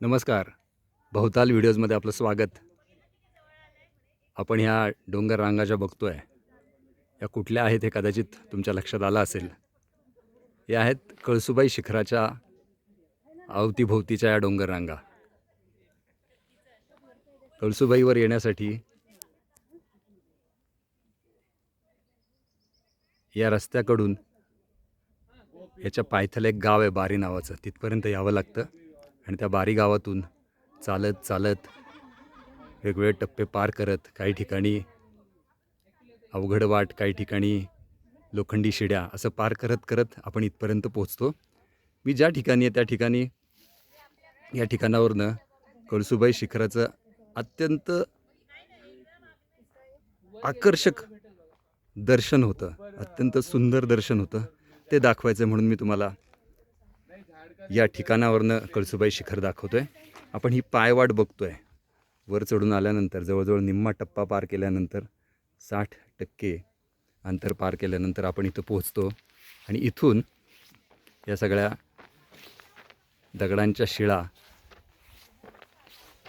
नमस्कार. भोवताल व्हिडिओजमध्ये आपलं स्वागत. आपण ह्या डोंगर रांगा बघतो आहे या कुठल्या आहेत हे कदाचित तुमच्या लक्षात आलं असेल. या आहेत कळसुबाई शिखराच्या अवतीभोवतीच्या या डोंगर रांगा. कळसुबाईवर येण्यासाठी या रस्त्याकडून याच्या पायथ्याला एक गाव आहे बारी नावाचं. तिथपर्यंत यावं लागतं. आणि त्या बारी गावातून चालत चालत वेगवेगळे टप्पे पार करत काही ठिकाणी अवघड वाट काही ठिकाणी लोखंडी शिड्या असं पार करत करत आपण इथपर्यंत पोहोचतो. मी ज्या ठिकाणी आहे त्या ठिकाणी या ठिकाणावरनं कळसुबाई शिखराचं अत्यंत आकर्षक दर्शन होतं अत्यंत सुंदर दर्शन होतं. ते दाखवायचं म्हणून मी तुम्हाला या ठिकाणावरनं कळसुबाई शिखर दाखवतोय. आपण ही पायवाट बघतोय. वर चढून आल्यानंतर जवळजवळ निम्मा टप्पा पार केल्यानंतर साठ टक्के अंतर पार केल्यानंतर आपण इथं पोहोचतो. आणि इथून या सगळ्या दगडांच्या शिळा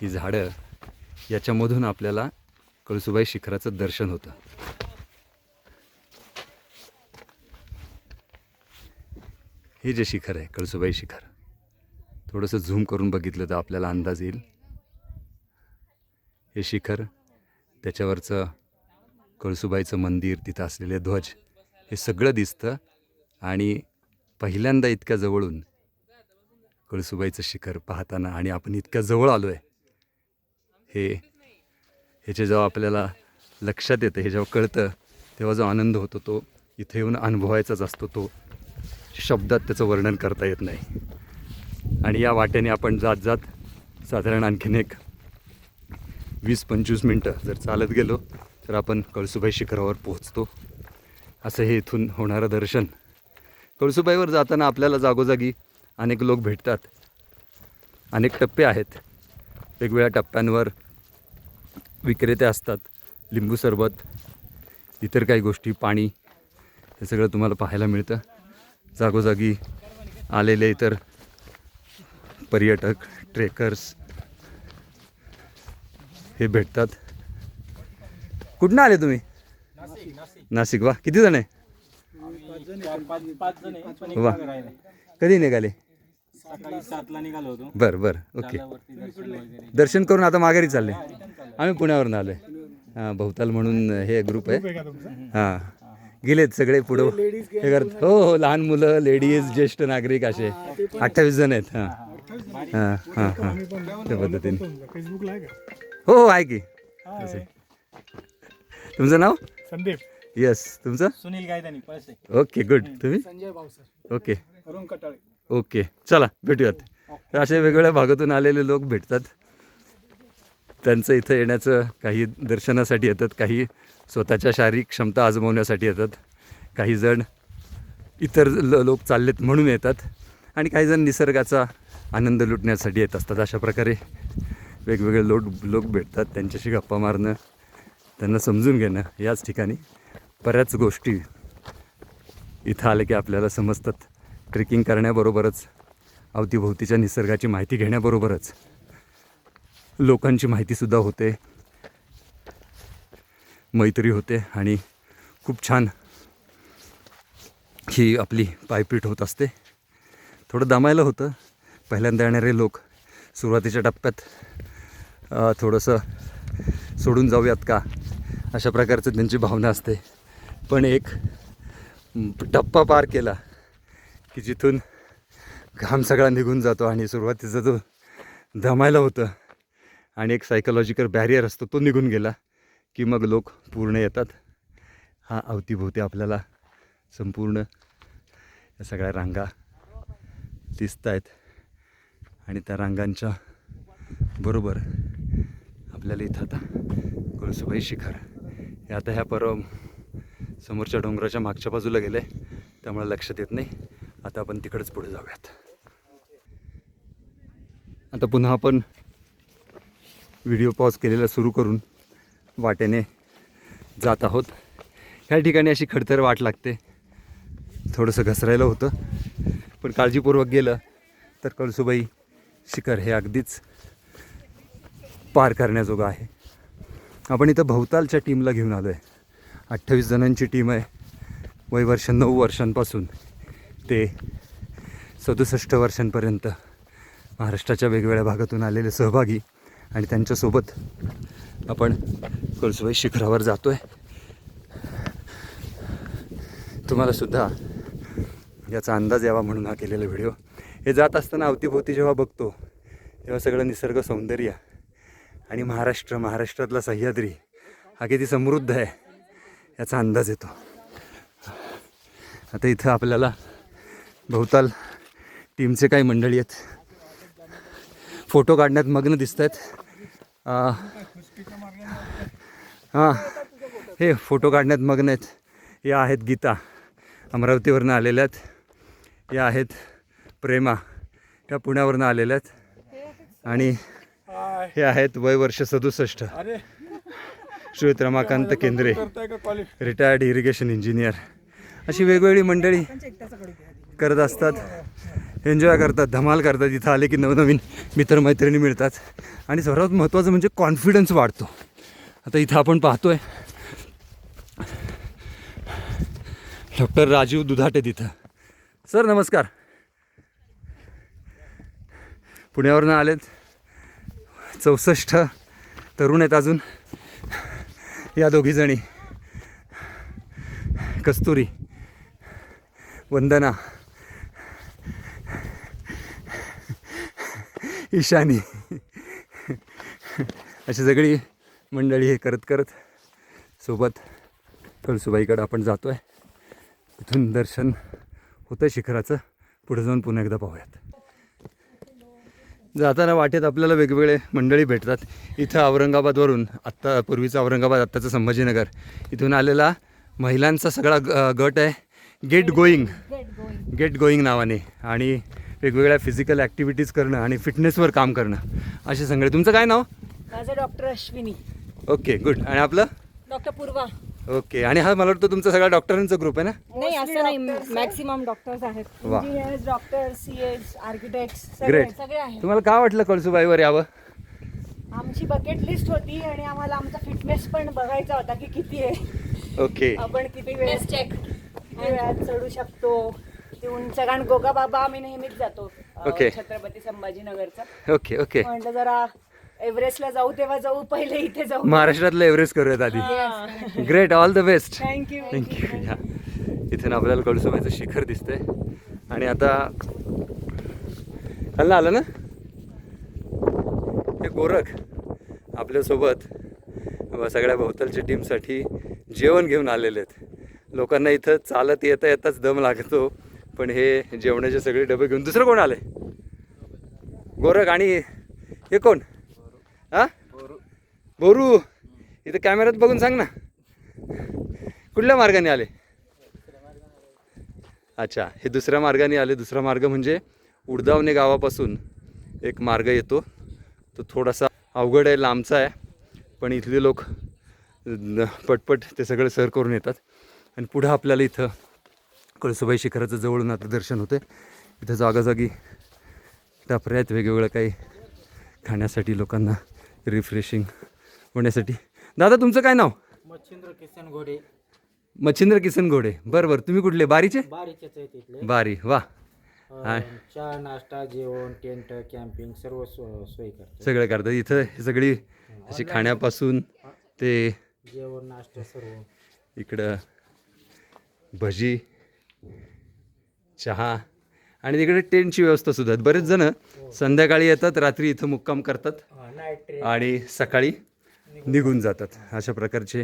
ही झाडं याच्यामधून आपल्याला कळसुबाई शिखराचं दर्शन होतं. हे जे शिखर आहे कळसुबाई शिखर. थोडंसं झूम करून बघितलं तर आपल्याला अंदाज येईल. हे शिखर त्याच्यावरचं कळसुबाईचं मंदिर तिथं असलेले ध्वज हे सगळं दिसतं. आणि पहिल्यांदा इतक्या जवळून कळसुबाईचं शिखर पाहताना आणि आपण इतक्या जवळ आलो आहे हे ह्याचे जेव्हा आपल्याला लक्षात येतं हे जेव्हा कळतं तेव्हा जो आनंद होतो तो इथे येऊन अनुभवायचाच असतो तो शब्दात त्याचं वर्णन करता येत नाही. आणि या वाटेने आपण जात जात साधारण आणखीन एक वीस पंचवीस मिनटं जर चालत गेलो तर आपण कळसुबाई शिखरावर पोहोचतो. असं हे इथून होणारं दर्शन. कळसुबाईवर जाताना आपल्याला जागोजागी अनेक लोक भेटतात. अनेक टप्पे आहेत. वेगवेगळ्या टप्प्यांवर विक्रेते असतात लिंबू सरबत इतर काही गोष्टी पाणी हे सगळं तुम्हाला पाहायला मिळतं. जागोजागी आलेले इतर पर्यटक ट्रेकर्स हे भेटतात. कुठनं आले तुम्ही? नाशिक वा. किती जण आहे? वा. कधी निघाले? बर बर ओके. दर्शन करून आता माघारी चालले. आम्ही पुण्यावरून आलो आहे हां भवताल म्हणून हे ग्रुप आहे. हां. गेलेत सगळे पुढं. हे करत हो हो लहान मुलं लेडीज ज्येष्ठ नागरिक असे. अठ्ठावीस जण आहेत हां. हां हां हां त्या पद्धतीने. फेसबुकला आहे का? हो हो आहे की. असे. तुमचं नाव? संदीप. येस तुमचं? सुनील गायदानी पळसे. ओके गुड तुम्ही? संजय भाऊसर ओके अरुण कटाळे. ओके चला भेटूयात. तर असे वेगवेगळ्या भागातून आलेले लोक भेटतात. त्यांचं इथं येण्याचं काही दर्शनासाठी येतात काही स्वतःच्या शारीरिक क्षमता आजमावण्यासाठी येतात काही जण इतर ल लोक चाललेत म्हणून येतात आणि काही जण निसर्गाचा आनंद लुटण्यासाठी येत असतात. अशा प्रकारे वेगवेगळे लोट लोक भेटतात त्यांच्याशी गप्पा मारणं त्यांना समजून घेणं याच ठिकाणी बऱ्याच गोष्टी इथं आले की आपल्याला समजतात. ट्रेकिंग करण्याबरोबरच अवतीभोवतीच्या निसर्गाची माहिती घेण्याबरोबरच. लोकांची माहितीसुद्धा होते. मैत्री होते आणि खूप छान ही आपली पायपीट होत असते. थोडं दमायला होतं. पहिल्यांदा येणारे लोक सुरुवातीच्या टप्प्यात थोडंसं सोडून जाऊयात का? अशा प्रकारचं त्यांची भावना असते. पण एक टप्पा पार केला की जिथून घाम सगळा निघून जातो आणि सुरुवातीचा जो दमायला होतं आणि एक सायकोलॉजिकल बॅरियर असतो तो निघून गेला की मग लोक पूर्ण येतात. हा अवतीभोवती आपल्याला संपूर्ण या सगळ्या रांगा दिसत आहेत आणि त्या रांगांच्या बरोबर आपल्याला इथं आता कळसुबाई शिखर हे आता ह्या परवा समोरच्या डोंगराच्या मागच्या बाजूला गेलं आहे त्यामुळे लक्षात येत नाही. आता आपण तिकडंच पुढे जाऊयात. आता पुन्हा आपण व्हिडिओ पॉज केलेला सुरू करून वाटेने जात आहोत. ह्या ठिकाणी अशी खडतर वाट लागते. थोडंसं घसरायला होतं. पण काळजीपूर्वक गेलं तर कळसुबाई शिखर हे अगदीच पार करण्याजोगं आहे. आपण इथं भवतालच्या टीमला घेऊन आलो आहे अठ्ठावीस जणांची टीम आहे. वय वर्ष नऊ वर्षांपासून ते सदुसष्ट वर्षांपर्यंत महाराष्ट्राच्या वेगवेगळ्या भागातून आलेले सहभागी आणि त्यांच्यासोबत आपण कळसुबाई शिखरावर जातो आहे तुम्हालासुद्धा याचा अंदाज यावा म्हणून हा केलेला व्हिडिओ. हे जात असताना अवतीभोवती जेव्हा बघतो तेव्हा सगळं निसर्ग सौंदर्य आणि महाराष्ट्र महाराष्ट्रातला सह्याद्री हा किती समृद्ध आहे याचा अंदाज येतो. आता इथं आपल्याला भोवताल टीमचे काही मंडळी आहेत. फोटो काढण्यात मग्न दिसत आहेत हां हे फोटो काढण्यात मग्न आहेत. या आहेत गीता. अमरावतीवरनं आलेल्या आहेत. या आहेत प्रेमा. या पुण्यावरनं आलेल्या आहेत. आणि हे आहेत वय वर्ष सदुसष्ट. अरे. श्रीयुत रमाकांत केंद्रे. रिटायर्ड इरिगेशन इंजिनियर अशी वेगवेगळी मंडळी. करत असतात. एन्जॉय करतात धमाल करतात इथं आले की नवनवीन मित्रमैत्रिणी मिळतात. आणि सर्वात महत्त्वाचं म्हणजे कॉन्फिडन्स वाढतो. आता इथं आपण पाहतोय. डॉक्टर राजीव दुधाटे तिथं. सर नमस्कार. पुण्यावरनं आलेत. चौसष्ट तरुण आहेत अजून. या दोघीजणी कस्तुरी. वंदना. ईशानी. अशी सगळी मंडळी हे करत करत सोबत कळसुबाईकडं आपण जातो आहे इथून दर्शन होतं शिखराचं. पुढे जाऊन पुन्हा एकदा पाहूयात. जाताना वाटेत आपल्याला वेगवेगळे मंडळी भेटतात. इथं औरंगाबादवरून आत्ता पूर्वीचं औरंगाबाद आत्ताचं संभाजीनगर. इथून आलेला महिलांचा सगळा ग- गट आहे. गेट गोईंग गेट गोईंग नावाने. आणि वेगवेगळ्या फिजिकल ॲक्टिव्हिटीज करणं आणि फिटनेसवर काम करणं. असे सगळे तुमचं काय नाव? माझं डॉक्टर अश्विनी. ओके गुड आणि आपलं? डॉक्टर पूर्वा. ओके आणि हा मला वाटतं तुमचा सगळा डॉक्टरांचा ग्रुप आहे ना? नाही असं नाही. मॅक्सिमम डॉक्टर्स आहेत. वा. Engineers doctor C S architect सगळे ग्रेट सगळे आहेत. तुम्हाला काय वाटलं कळसुबाईवर यावं? आमची बकेट लिस्ट होती आणि आम्हाला आमचा फिटनेस पण बघायचा होता की किती आहे. ओके आपण किती वेळ चेक किती वेळात चढू शकतो? उंच कारण गोगा बाबा आम्ही नेहमीच जातो अं, Okay. छत्रपती संभाजीनगरचा. Okay okay. म्हटलं जरा एव्हरेस्टला जाऊ तेव्हा जाऊ पहिले इथे जाऊ. महाराष्ट्रातलं एव्हरेस्ट करूयात आधी. Great all the best thank you thank you या इथून आपल्याला कळसुबाईचं शिखर दिसतंय. आणि आता खाल्लं आलं ना? हे गोरख आपल्यासोबत व सगळ्या भोवतालच्या टीमसाठी जेवण घेऊन आलेले आहेत. लोकांना इथं चालत येता येताच दम लागतो. पण हे जेवणाचे सगळे डबे घेऊन दुसरं कोण आले गोरख आणि हे कोण? हा? बोरू इथं कॅमेऱ्यात बघून सांग ना. कुठल्या मार्गाने आले? अच्छा हे दुसऱ्या मार्गाने आले. दुसरा मार्ग म्हणजे उडदावणे गावापासून एक मार्ग येतो. तो थोडासा अवघड आहे लांबचा आहे. पण इथले लोक पटपट ते सगळं सर करून येतात. आणि पुढं आपल्याला इथं कळसुबाई शिखराचं जवळून आता दर्शन होते इथं जागाजागी टपऱ्या आहेत वेगवेगळं काही खाण्यासाठी लोकांना रिफ्रेशिंग होण्यासाठी. दादा तुमचं काय नाव? मच्छिंद्र किसन घोडे. मच्छिंद्र किसन घोडे. बरं बरं. तुम्ही कुठले? बारीचे? तिथले बारी. वा. चहा नाश्ता जेवण टेंट कॅम्पिंग सर्व सो- सोयी करतो. सगळं करतात. इथं सगळी अशी खाण्यापासून ते जेवण नाश्ता सर्व. इकडं भजी चहा. आणि तिकडे टेंटची व्यवस्था सुद्धा बरेच जण संध्याकाळी येतात रात्री इथं मुक्काम करतात. आणि सकाळी निघून जातात. अशा प्रकारचे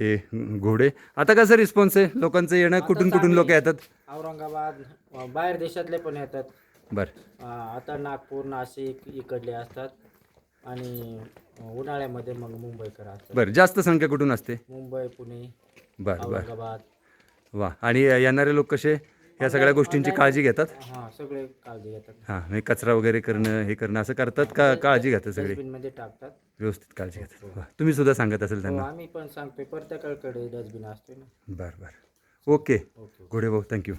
हे घोडे. आता कसं रिस्पॉन्स आहे? लोकांचं येणं कुठून कुठून लोक येतात? औरंगाबाद बाहेर देशातले पण येतात. बरं. आता नागपूर नाशिक इकडले असतात. आणि उन्हाळ्यामध्ये मग मुंबईकर असतात. बरं जास्त संख्या कुठून असते? मुंबई पुणे बरं बरं. औरंगाबाद. वा. आणि येणारे लोक कसे? या सगळ्या गोष्टींची काळजी घेतात? हां सगळे काळजी घेतात. हां म्हणजे कचरा वगैरे करणं हे करणं असं करतात का काळजी घेतात सगळे? टाकतात. व्यवस्थित काळजी घेतात. वा. तुम्ही सुद्धा सांगत असेल हो, त्यांना आम्ही पण सांगतोय. प्रत्येकाकडे डस्टबिन असतोय ना. बरं बरं. ओके. घोडे भाऊ थँक्यू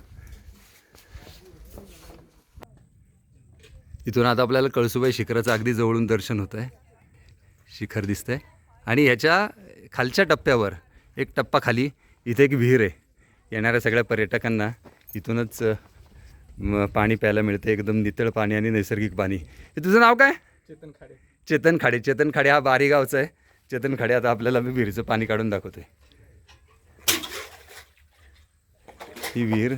इथून आता आपल्याला कळसुबाई शिखराचं अगदी जवळून दर्शन होतं आहे शिखर दिसतंय. आणि ह्याच्या खालच्या टप्प्यावर एक टप्पा खाली इथे एक विहीर आहे. येणाऱ्या सगळ्या पर्यटकांना इथूनच पाणी प्यायला मिळतं. एकदम नितळ पाणी आणि नैसर्गिक पाणी. हे तुझं नाव काय? चेतन खाडे. चेतन खाडे. चेतन खाडे हा बारी गावचा आहे. चेतन खाडे आता आपल्याला मी विहिरीचं पाणी काढून दाखवतोय. ही विहीर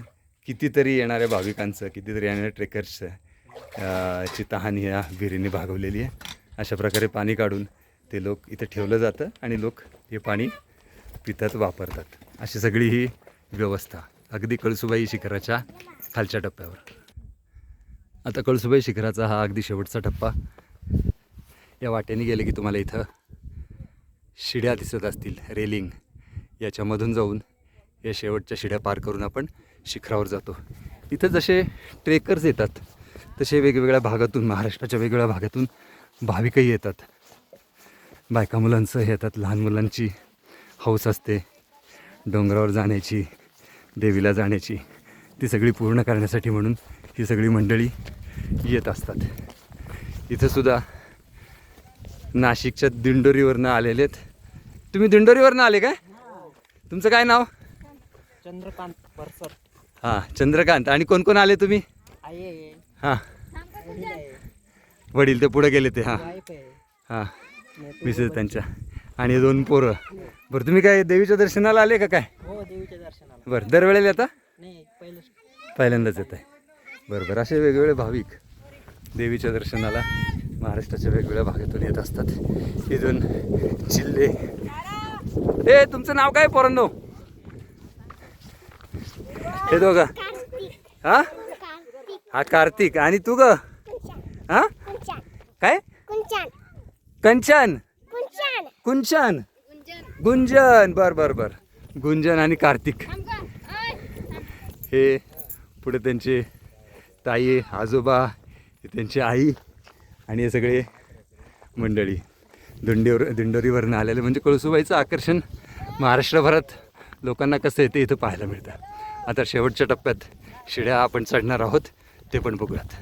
कितीतरी येणाऱ्या भाविकांचं कितीतरी येणाऱ्या ट्रेकर्सचं ची तहान ह्या विहिरीने भागवलेली आहे. अशा प्रकारे पाणी काढून ते लोक इथं ठेवलं जातं आणि लोक हे पाणी पितात वापरतात. अशी सगळी ही व्यवस्था. अगदी कळसुबाई शिखराच्या खालच्या टप्प्यावर. आता कळसुबाई शिखराचा हा अगदी शेवटचा टप्पा. या वाटेने गेले की तुम्हाला इथं शिड्या दिसत असतील रेलिंग. याच्यामधून जाऊन या शेवटच्या शिड्या पार करून आपण शिखरावर जातो. इथं जसे ट्रेकर्स येतात तसे वेगवेगळ्या भागातून महाराष्ट्राच्या वेगवेगळ्या भागातून भाविकही येतात. बायका मुलांचं येतात लहान मुलांची हौस असते. डोंगरावर जाण्याची देवीला जाण्याची. ती सगळी पूर्ण करण्यासाठी म्हणून ही सगळी मंडळी येत असतात. इथंसुद्धा नाशिकच्या दिंडोरीवरनं आलेले आहेत. तुम्ही दिंडोरीवरनं आले काय? तुमचं काय नाव? चंद्रकांत परसर. हां चंद्रकांत. आणि कोण कोण आले तुम्ही? हां. वडील ते पुढे गेले ते हां. हां. मिसेस त्यांच्या. आणि दोन पोरं. बरं तुम्ही काय देवीच्या दर्शनाला आले का काय? देवीच्या दर्शनाला. बरं दरवेळेला येता? नाही पहिलं पहिल्यांदाच येत आहे. बरं बरं असे वेगवेगळे भाविक देवीच्या दर्शनाला महाराष्ट्राच्या वेगवेगळ्या भागातून येत असतात. इथून जिल्हे. ए तुमचं नाव काय पोरांनो? हे दोघं. हा? हा कार्तिक. आणि तू ग? हा? काय? कंचन. कुंचन. गुंजन. बर बर बर. गुंजन आणि कार्तिक. हे पुढे त्यांचे ताई आजोबा त्यांची आई आणि हे सगळे मंडळी. दिंडीवर दिंडोरीवरनं आलेले. म्हणजे कळसुबाईचं आकर्षण महाराष्ट्रभरात लोकांना कसं येते इथं पाहायला मिळतं. आता शेवटच्या टप्प्यात शिड्या आपण चढणार आहोत ते पण बघूयात.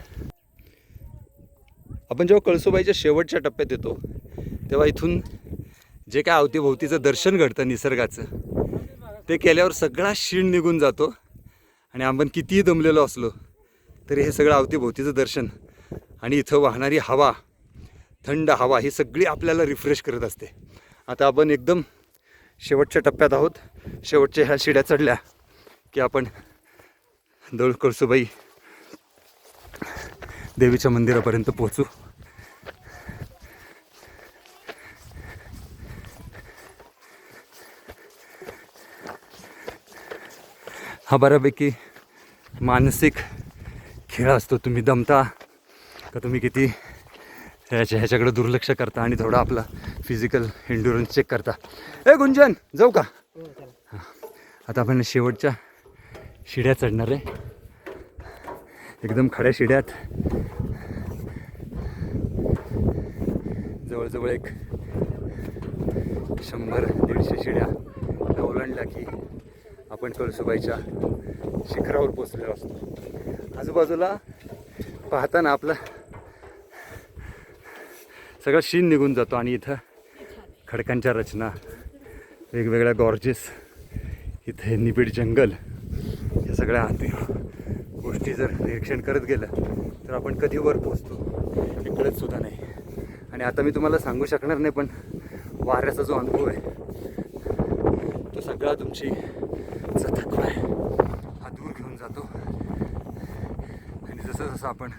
आपण जेव्हा कळसुबाईच्या शेवटच्या टप्प्यात येतो तेव्हा इथून जे काय अवतीभोवतीचं दर्शन घडतं निसर्गाचं ते केल्यावर सगळा शीण निघून जातो. आणि आपण कितीही दमलेलो असलो तरी हे सगळं अवतीभोवतीचं दर्शन आणि इथं वाहणारी हवा थंड हवा ही सगळी आपल्याला रिफ्रेश करत असते. आता आपण एकदम शेवटच्या टप्प्यात आहोत. शेवटच्या ह्या शिड्या चढल्या की आपण दौल कळसुबाई देवीच्या मंदिरापर्यंत पोहोचू. हा बऱ्यापैकी मानसिक खेळ असतो. तुम्ही दमता का तुम्ही किती ह्याच्या ह्याच्याकडे दुर्लक्ष करता आणि थोडा आपला फिजिकल एन्ड्युरन्स चेक करता? ए गुंजन जाऊ का? हां. आता आपण शेवटच्या शिड्या चढणार आहे. एकदम खड्या शिड्यात. जवळजवळ एक शंभर दीडशे शिड्या. ओलांडल्या की आपण कळसुबाईच्या शिखरावर पोचलेलो असतो. आजूबाजूला पाहताना आपलं सगळं शीन निघून जातो आणि इथं खडकांच्या रचना वेगवेगळ्या गॉर्जेस इथे निबिड जंगल या सगळ्या आती गोष्टी जर निरीक्षण करत गेलं तर आपण कधी वर पोचतो हे कळतसुद्धा नाही. आणि आता मी तुम्हाला सांगू शकणार नाही पण वाऱ्याचा जो अनुभव आहे तो सगळा तुमची जो थकवा. आहे हा दूर घेऊन जातो. आणि जसं जसं आपण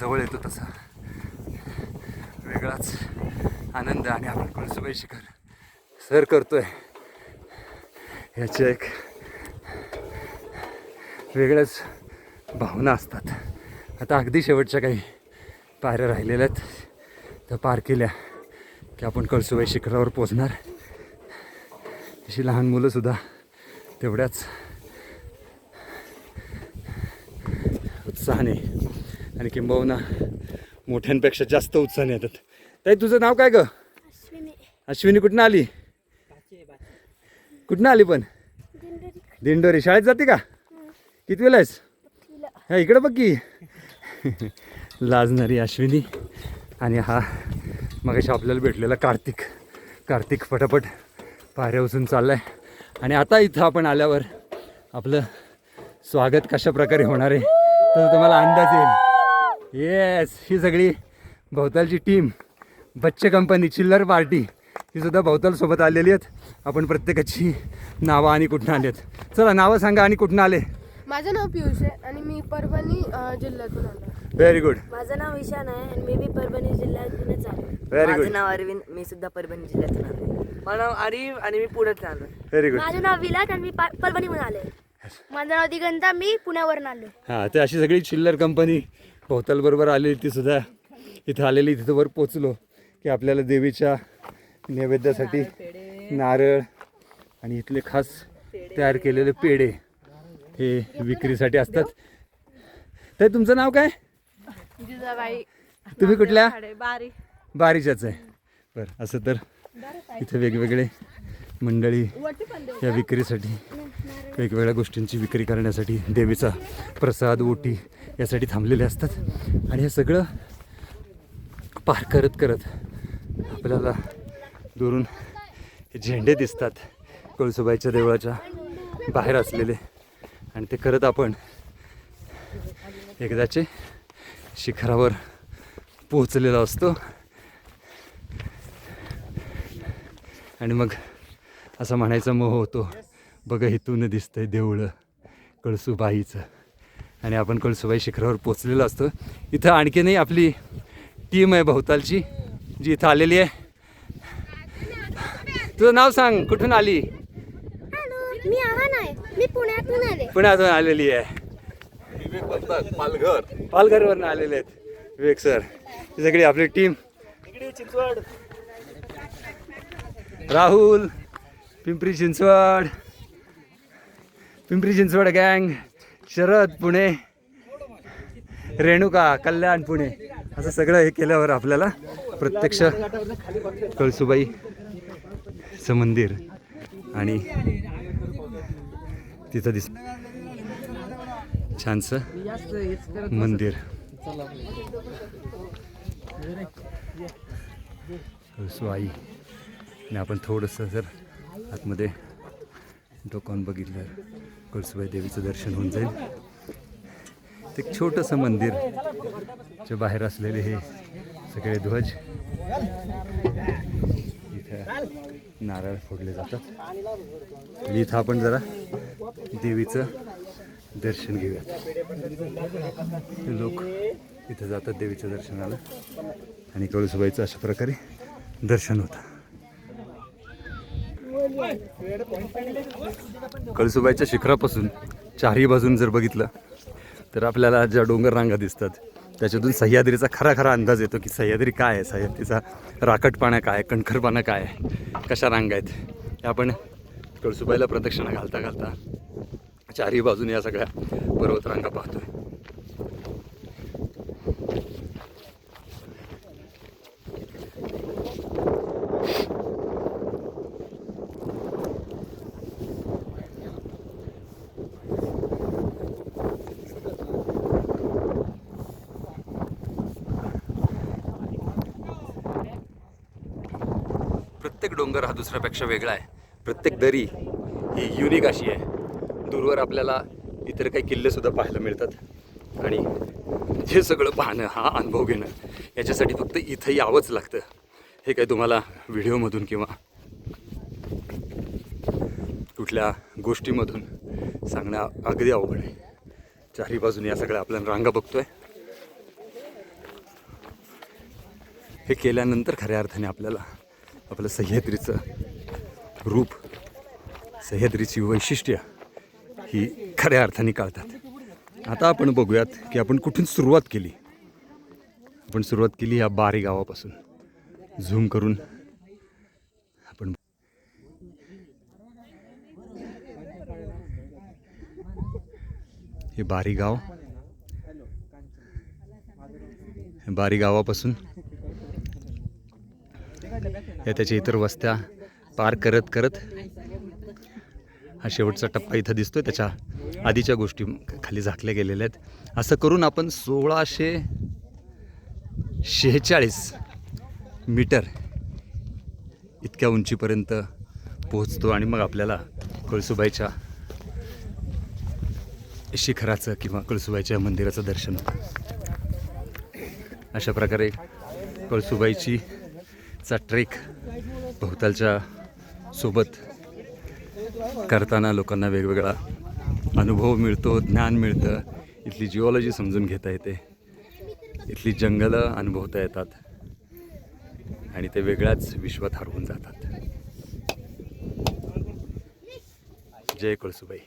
जवळ येतो तसा वेगळाच आनंद आणि आपण कुळसुबाई शिखर सर करतोय. ह्याची एक वेगळ्याच भावना असतात. आता अगदी शेवटच्या काही पायऱ्या राहिलेल्या आहेत. त्या पार केल्या की आपण कळसुबाई शिखरावर पोचणार अशी लहान मुलंसुद्धा तेवढ्याच उत्साहाने आणि किंबहुना मोठ्यांपेक्षा जास्त उत्साहाने येतात. ताई तुझं नाव काय ग? अश्विनी. कुठनं आली? कुठनं आली पण? दिंडोरी. शाळेत जाते का? किती वेळा आहेस? हा इकडं बघ की. लाजणारी अश्विनी. आणि हा मगाशी आपल्याला भेटलेला कार्तिक. कार्तिक पटापट पायऱ्या उचलून चालला आहे आणि आता इथं आपण आल्यावर आपलं स्वागत कशा प्रकारे होणार आहे तर तुम्हाला अंदाज येईल. येस ही सगळी भोवतालची टीम बच्चे कंपनी चिल्लर पार्टी ही सुद्धा भोवतालसोबत आलेली आहेत. आपण प्रत्येकाची नावं आणि कुठनं आली आहेत. चला नावं सांगा आणि कुठनं आले? माझं नाव पियुष आहे आणि मी परभणी जिल्ह्यातून आलो व्हेरी गुड माझं नाव ईशान आहे आणि मी बी परभणी जिल्ह्यातूनच आलो व्हेरी गुड माझं नाव अरविंद मी सुद्धा परभणी जिल्ह्यातून आलो माझं नाव आरिफ आणि मी पुण्यात आलो व्हेरी गुड माझं नाव विलास आणि मी परभणीहून आले. माझं नाव दिगंता मी पुण्यावरून आलो. हां ते अशी सगळी चिल्लर कंपनी भोवतालबरोबर आलेली ती सुद्धा इथं आलेली तिथं वर पोचलो की आपल्याला देवीच्या नैवेद्यासाठी नारळ आणि इथले खास तयार केलेले पेढे हे विक्रीसाठी असतात. तर तुमचं नाव काय? जिजाबाई. तुम्ही कुठल्या? बारी. बारीच्याच आहे. बरं असं तर इथे वेगवेगळे मंडळी या विक्रीसाठी वेगवेगळ्या गोष्टींची विक्री करण्यासाठी देवीचा प्रसाद ओटी यासाठी थांबलेले असतात. आणि हे सगळं पार करत करत आपल्याला दुरून झेंडे दिसतात कळसुबाईच्या देवळाच्या बाहेर असलेले. आणि ते करत आपण एकदाचे शिखरावर पोचलेला असतो. आणि मग असा म्हणायचा मोह होतो. बघा इथून दिसतंय देऊळं कळसूबाईचं. आणि आपण कळसूबाई शिखरावर पोचलेलो असतो. इथं आणखीनही आपली टीम आहे भोवतालची जी इथं आलेली आहे. तुझं नाव सांग कुठून आली? मी मी पुण्यातून आले. पुण्यातून आलेली आहे. पालघर. पालघरवरून आलेले आहेत. विवेक सर ही सगळी आपली टीम. राहुल पिंपरी चिंचवड पिंपरी चिंचवड गँग शरद पुणे रेणुका कल्याण पुणे. असं सगळं हे केल्यावर आपल्याला प्रत्यक्ष कळसुबाईचं मंदिर आणि तिथं दिस छानसं मंदिर. कळसुबाई. आणि आपण थोडंसं जर आतमध्ये डोकावून बघितलं कळसुबाई देवीचं दर्शन होऊन जाईल. ते एक छोटंसं मंदिर च्या बाहेर असलेले हे सगळे ध्वज इथं नारळ फोडले जातात. आणि इथं आपण जरा देवीचं दर्शन घेऊया लोक इथं जातात देवीच्या दर्शनाला. आणि कळसुबाईचं अशा प्रकारे दर्शन होतं. कळसुबाईच्या शिखरापासून चारही बाजून जर बघितलं तर आपल्याला ज्या डोंगर रांगा दिसतात त्याच्यातून सह्याद्रीचा खरा खरा अंदाज येतो की सह्याद्री काय आहे? सह्याद्रीचा राकटपाणा काय आहे? कणखरपाणा काय आहे? कशा रांगा आहेत? हे आपण कळसुबाईला प्रदक्षिणा घालता घालता चारही बाजून या सगळ्या पर्वतरांगा पाहतोय. प्रत्येक डोंगर हा दुसऱ्यापेक्षा वेगळा आहे. प्रत्येक दरी ही युनिक अशी आहे. दूरवर आपल्याला इतर काही किल्लेसुद्धा पाहायला मिळतात. आणि हे सगळं पाहणं हा अनुभव घेणं याच्यासाठी फक्त इथं यावंच लागतं. हे काही तुम्हाला व्हिडिओमधून किंवा कुठल्या गोष्टीमधून सांगणं अगदी अवघड आहे. चारी बाजूने या सगळ्या आपल्याला रांगा बघतोय. हे केल्यानंतर खऱ्या अर्थाने आपल्याला आपलं सह्याद्रीचं रूप सह्याद्रीची वैशिष्ट्य ही खऱ्या अर्थाने कळतात. आता आपण बघूयात की आपण कुठून सुरुवात केली. आपण सुरुवात केली या बारी गावापासून. झूम करून आपण हे बारी गाव हे बारी गावापासून या त्याच्या इतर वस्त्या पार करत करत हा शेवटचा टप्पा इथं दिसतोय. त्याच्या आधीच्या गोष्टी खाली झाकल्या गेलेल्या आहेत. असं करून आपण सोळाशे शेहेचाळीस मीटर इतक्या उंचीपर्यंत पोहोचतो आणि मग आपल्याला कळसुबाईच्या शिखराचं किंवा कळसुबाईच्या मंदिराचं दर्शन होतं. अशा प्रकारे कळसुबाईची चा ट्रेक भोवतालच्या सोबत करताना लोकांना वेगवेगळा अनुभव मिळतो ज्ञान मिळतं. इथली जिओलॉजी समजून घेता येते. इथली जंगलं अनुभवता येतात. आणि ते वेगळ्याच विश्वात हरवून जातात. जय कळसुबाई.